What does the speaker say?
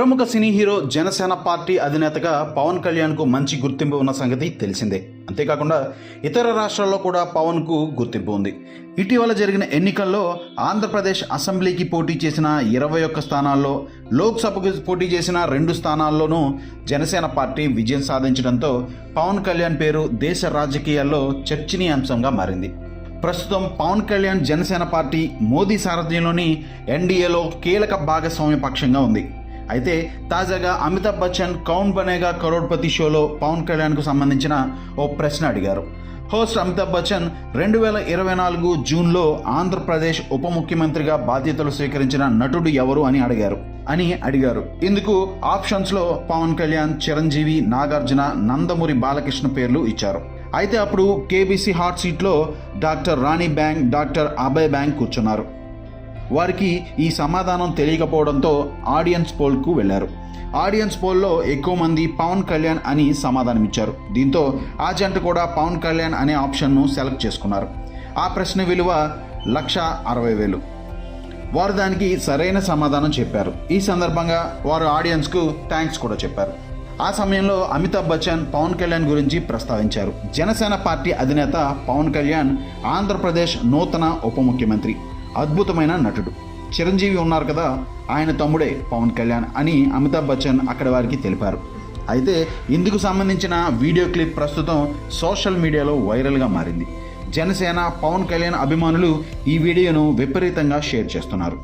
ప్రముఖ సినీ hero Janasena party అధినేతగా పవన్ కళ్యాణ్కు మంచి గుర్తింపు ఉన్న సంగతి తెలిసిందే. అంతేకాకుండా ఇతర రాష్ట్రాల్లో కూడా పవన్కు గుర్తింపు ఉంది. ఇటీవల జరిగిన ఎన్నికల్లో ఆంధ్రప్రదేశ్ అసెంబ్లీకి పోటీ చేసిన ఇరవై ఒక్క స్థానాల్లో లోక్సభకు పోటీ చేసిన రెండు స్థానాల్లోనూ జనసేన పార్టీ విజయం సాధించడంతో పవన్ కళ్యాణ్ పేరు దేశ రాజకీయాల్లో చర్చనీయాంశంగా మారింది. ప్రస్తుతం పవన్ కళ్యాణ్ జనసేన పార్టీ మోదీ సారథ్యంలోని ఎన్డీఏలో కీలక భాగస్వామ్య పక్షంగా ఉంది. అయితే తాజాగా అమితాబ్ బచ్చన్ కౌన్ బనేగా కరోడ్పతి షోలో పవన్ కళ్యాణ్కు సంబంధించిన ఓ ప్రశ్న అడిగారు. హోస్ట్ అమితాబ్ బచ్చన్ రెండు వేల ఇరవై నాలుగు జూన్లో ఆంధ్రప్రదేశ్ ఉప ముఖ్యమంత్రిగా బాధ్యతలు స్వీకరించిన నటుడు ఎవరు అని అడిగారు అని అడిగారు. ఇందుకు ఆప్షన్స్లో పవన్ కళ్యాణ్ చిరంజీవి నాగార్జున నందమూరి బాలకృష్ణ పేర్లు ఇచ్చారు. అయితే అప్పుడు కేబీసీ హాట్ సీట్లో డాక్టర్ రాణి బ్యాంక్ డాక్టర్ అభయ్ బ్యాంక్ కూర్చున్నారు. వారికి ఈ సమాధానం తెలియకపోవడంతో ఆడియన్స్ పోల్కు వెళ్ళారు. ఆడియన్స్ పోల్లో ఎక్కువ మంది పవన్ కళ్యాణ్ అని సమాధానం ఇచ్చారు దీంతో ఆ జంట కూడా పవన్ కళ్యాణ్ అనే ఆప్షన్ను సెలెక్ట్ చేసుకున్నారు. ఆ ప్రశ్న విలువ లక్ష అరవై వేలు. వారు దానికి సరైన సమాధానం చెప్పారు. ఈ సందర్భంగా వారు ఆడియన్స్కు థ్యాంక్స్ కూడా చెప్పారు. ఆ సమయంలో అమితాబ్ బచ్చన్ పవన్ కళ్యాణ్ గురించి ప్రస్తావించారు. జనసేన పార్టీ అధినేత పవన్ కళ్యాణ్ ఆంధ్రప్రదేశ్ నూతన ఉప ముఖ్యమంత్రి. అద్భుతమైన నటుడు. చిరంజీవి ఉన్నారు కదా ఆయన తమ్ముడే పవన్ కళ్యాణ్ అని అమితాబ్ బచ్చన్ అక్కడ వారికి తెలిపారు. అయితే ఇందుకు సంబంధించిన వీడియో క్లిప్ ప్రస్తుతం సోషల్ మీడియాలో వైరల్గా మారింది. జనసేన పవన్ కళ్యాణ్ అభిమానులు ఈ వీడియోను విపరీతంగా షేర్ చేస్తున్నారు.